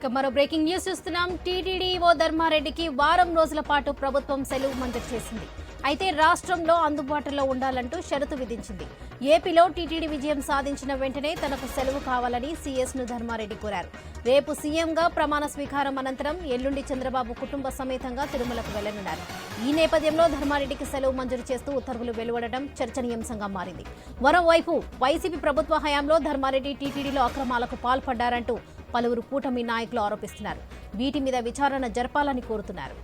ఇక మరో breaking news చూస్తున్నాం. టీటీడీ ఓ ధర్మారెడ్డికి వారం రోజుల పాటు ప్రభుత్వం సెలవు మంజూరు చేసింది. అయితే రాష్ట్రంలో అందుబాటులో ఉండాలంటూ షరతు విధించింది. ఏపీలో టీటీడీ విజయం సాధించిన వెంటనే తనకు సెలవు కావాలని సీఎస్ను ధర్మారెడ్డి కోరారు. రేపు సీఎంగా ప్రమాణ స్వీకారం అనంతరం ఎల్లుండి చంద్రబాబు కుటుంబ సమేతంగా తిరుమలకు వెళ్ళనున్నారు. ఈ నేపథ్యంలో ధర్మారెడ్డికి సెలవు మంజూరు చేస్తూ ఉత్తర్వులు వెలువడడం చర్చనీయాంశంగా మారింది. మరోవైపు వైసీపీ ప్రభుత్వ హయాంలో ధర్మారెడ్డి టీటీడీలో అక్రమాలకు పాల్పడ్డారంటూ పలువురు కూటమి నాయకులు ఆరోపిస్తున్నారు. వీటి మీద విచారణ జరపాలని కోరుతున్నారు.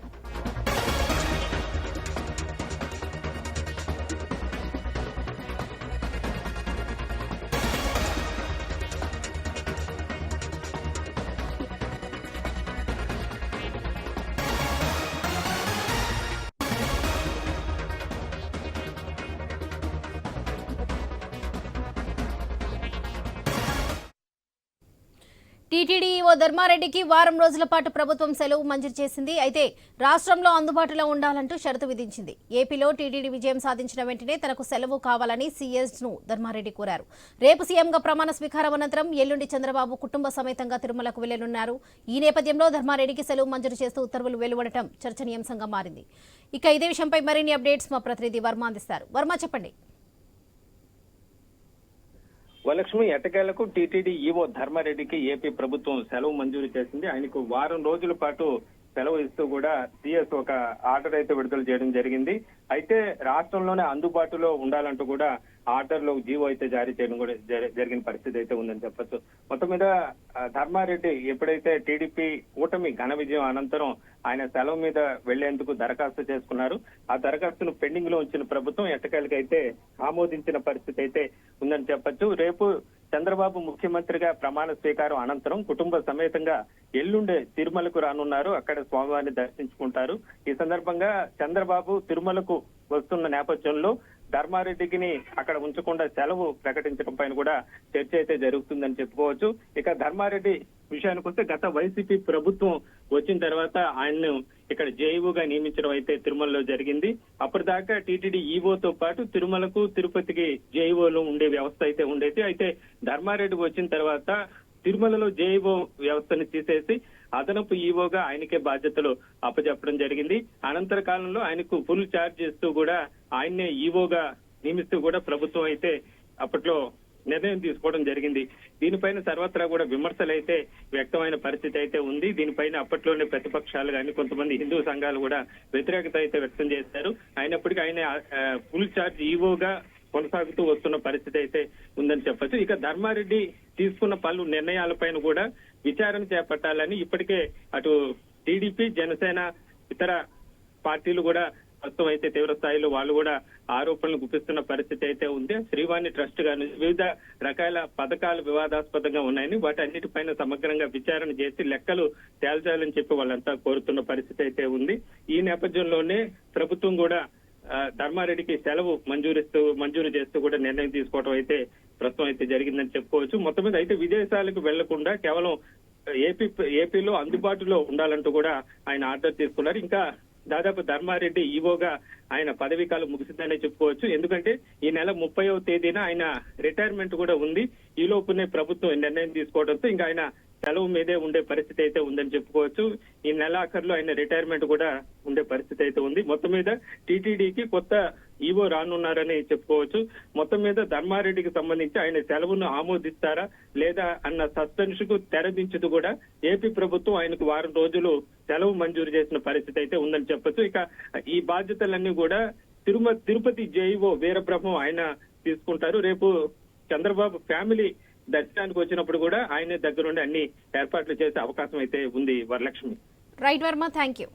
టీటీడీ ఓ ధర్మారెడ్డికి వారం రోజుల పాటు ప్రభుత్వం సెలవు మంజూరు చేసింది. అయితే రాష్ట్రంలో అందుబాటులో ఉండాలంటూ షరతు విధించింది. ఏపీలో టీటీడీ విజయం సాధించిన వెంటనే తనకు సెలవు కావాలని సీఎస్ను ధర్మారెడ్డి కోరారు. రేపు సీఎంగా ప్రమాణ స్వీకారం అనంతరం ఎల్లుండి చంద్రబాబు కుటుంబ సమేతంగా తిరుమలకు వెళ్ళనున్నారు. ఈ నేపథ్యంలో ధర్మారెడ్డికి సెలవు మంజూరు చేస్తూ ఉత్తర్వులు వెలువడటం చర్చనీయాంశంగా మారింది. ఇక ఇదే విషయంపై మరిన్ని అప్డేట్స్ మా ప్రతినిధి వర్మ అందిస్తారు. వర్మ చెప్పండి. వలక్ష్మి ఎట్టకేలకు టీటీడీ ఈవో ధర్మారెడ్డికి ఏపీ ప్రభుత్వం సెలవు మంజూరు చేసింది. ఆయనకు వారం రోజుల పాటు సెలవు ఇస్తూ కూడా సిఎస్ ఒక ఆర్డర్ అయితే విడుదల చేయడం జరిగింది. అయితే రాష్ట్రంలోనే అందుబాటులో ఉండాలంటూ కూడా ఆర్డర్లో జీవో అయితే జారీ చేయడం కూడా జరిగిన పరిస్థితి అయితే ఉందని చెప్పొచ్చు. మొత్తం మీద ధర్మారెడ్డి ఎప్పుడైతే టీడీపీ కూటమి ఘన విజయం అనంతరం ఆయన సెలవు మీద వెళ్ళేందుకు దరఖాస్తు చేసుకున్నారు ఆ దరఖాస్తును పెండింగ్లో ఉంచిన ప్రభుత్వం ఎట్టకేలకైతే ఆమోదించిన పరిస్థితి అయితే ఉందని చెప్పొచ్చు. రేపు చంద్రబాబు ముఖ్యమంత్రిగా ప్రమాణ స్వీకారం అనంతరం కుటుంబ సమేతంగా ఎల్లుండే తిరుమలకు రానున్నారు. అక్కడ స్వామివారిని దర్శించుకుంటారు. ఈ సందర్భంగా చంద్రబాబు తిరుమలకు వస్తున్న నేపథ్యంలో ధర్మారెడ్డికి అక్కడ ఉంచకుండా సెలవు ప్రకటించడం పైన కూడా చర్చ అయితే జరుగుతుందని చెప్పుకోవచ్చు. ఇక ధర్మారెడ్డి విషయానికి వస్తే గత వైసీపీ ప్రభుత్వం వచ్చిన తర్వాత ఆయన్ను ఇక్కడ జేఈఓగా నియమించడం అయితే తిరుమలలో జరిగింది. అప్పటిదాకా టీటీడీ ఈవోతో పాటు తిరుమలకు తిరుపతికి జేఈఓలు ఉండే వ్యవస్థ అయితే ఉండేది. అయితే ధర్మారెడ్డి వచ్చిన తర్వాత తిరుమలలో జేఈఓ వ్యవస్థను తీసేసి అదనపు ఈఓగా ఆయనకే బాధ్యతలు అప్పచెప్పడం జరిగింది. అనంతర కాలంలో ఆయనకు ఫుల్ ఛార్జ్ ఇస్తూ కూడా ఆయన్నే ఈఓగా నియమిస్తూ కూడా ప్రభుత్వం అయితే అప్పట్లో నిర్ణయం తీసుకోవడం జరిగింది. దీనిపైన సర్వత్రా కూడా విమర్శలు అయితే వ్యక్తమైన పరిస్థితి అయితే ఉంది. దీనిపైన అప్పట్లోనే ప్రతిపక్షాలు కానీ కొంతమంది హిందూ సంఘాలు కూడా వ్యతిరేకత అయితే వ్యక్తం చేశారు. అయినప్పటికీ ఆయన ఫుల్ ఛార్జ్ ఈవోగా కొనసాగుతూ వస్తున్న పరిస్థితి అయితే ఉందని చెప్పొచ్చు. ఇక ధర్మారెడ్డి తీసుకున్న పలు నిర్ణయాలపైన కూడా విచారణ చేపట్టాలని ఇప్పటికే అటు టీడీపీ జనసేన ఇతర పార్టీలు కూడా ప్రస్తుతం అయితే తీవ్ర స్థాయిలో వాళ్ళు కూడా ఆరోపణలు గుప్పిస్తున్న పరిస్థితి అయితే ఉంది. శ్రీవాణి ట్రస్ట్ గాని వివిధ రకాల పథకాలు వివాదాస్పదంగా ఉన్నాయని వాటి అన్నిటిపైన సమగ్రంగా విచారణ చేసి లెక్కలు తేల్చాలని చెప్పి వాళ్ళంతా కోరుతున్న పరిస్థితి అయితే ఉంది. ఈ నేపథ్యంలోనే ప్రభుత్వం కూడా ధర్మారెడ్డికి సెలవు మంజూరిస్తూ మంజూరు చేస్తూ కూడా నిర్ణయం తీసుకోవడం అయితే ప్రస్తుతం అయితే జరిగిందని చెప్పుకోవచ్చు. మొత్తం మీద అయితే విదేశాలకు వెళ్ళకుండా కేవలం ఏపీ ఏపీలో అందుబాటులో ఉండాలంటూ కూడా ఆయన ఆర్డర్ తీసుకున్నారు. ఇంకా దాదాపు ధర్మారెడ్డి ఈవోగా ఆయన పదవీ కాలం ముగిసిందనే చెప్పుకోవచ్చు. ఎందుకంటే ఈ నెల ముప్పైవ తేదీన ఆయన రిటైర్మెంట్ కూడా ఉంది. ఈ లోపునే ప్రభుత్వం నిర్ణయం తీసుకోవడంతో ఇంకా ఆయన సెలవు మీదే ఉండే పరిస్థితి అయితే ఉందని చెప్పుకోవచ్చు. ఈ నెలాఖరులో ఆయన రిటైర్మెంట్ కూడా ఉండే పరిస్థితి అయితే ఉంది. మొత్తం మీద టీటీడీకి కొత్త ఈవో రానున్నారని చెప్పుకోవచ్చు. మొత్తం మీద ధర్మారెడ్డికి సంబంధించి ఆయన సెలవును ఆమోదిస్తారా లేదా అన్న సస్పెన్స్కు తెరదించదు కూడా ఏపీ ప్రభుత్వం ఆయనకు వారం రోజులు సెలవు మంజూరు చేసిన పరిస్థితి అయితే ఉందని చెప్పొచ్చు. ఇక ఈ బాధ్యతలన్నీ కూడా తిరుమ తిరుపతి జేఈఓ వీరబ్రహ్మం ఆయన తీసుకుంటారు. రేపు చంద్రబాబు ఫ్యామిలీ దర్శనానికి వచ్చినప్పుడు కూడా ఆయనే దగ్గరుండి అన్ని ఏర్పాట్లు చేసే అవకాశం అయితే ఉంది Varalakshmi. Right Varma thank you